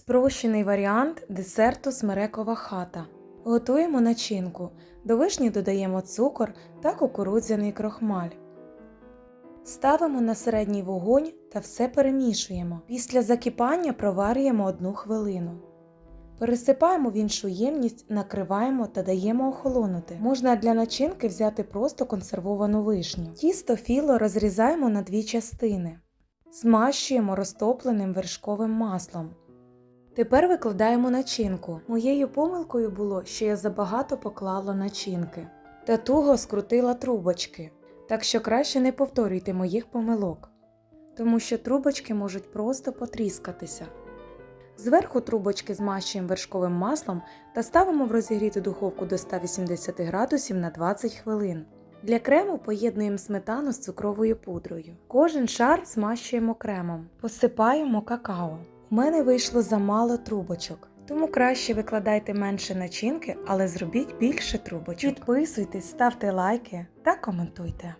Спрощений варіант десерту смерекова хата. Готуємо начинку. До вишні додаємо цукор та кукурудзяний крохмаль. Ставимо на середній вогонь та все перемішуємо. Після закипання проварюємо 1 хвилину. Пересипаємо в іншу ємність, накриваємо та даємо охолонути. Можна для начинки взяти просто консервовану вишню. Тісто філо розрізаємо на дві частини. Змащуємо розтопленим вершковим маслом. Тепер викладаємо начинку. Моєю помилкою було, що я забагато поклала начинки та туго скрутила трубочки. Так що краще не повторюйте моїх помилок, тому що трубочки можуть просто потріскатися. Зверху трубочки змащуємо вершковим маслом та ставимо в розігріту духовку до 180 градусів на 20 хвилин. Для крему поєднуємо сметану з цукровою пудрою. Кожен шар змащуємо кремом, посипаємо какао. Мене вийшло замало трубочок, тому краще викладайте менше начинки, але зробіть більше трубочок. Підписуйтесь, ставте лайки та коментуйте.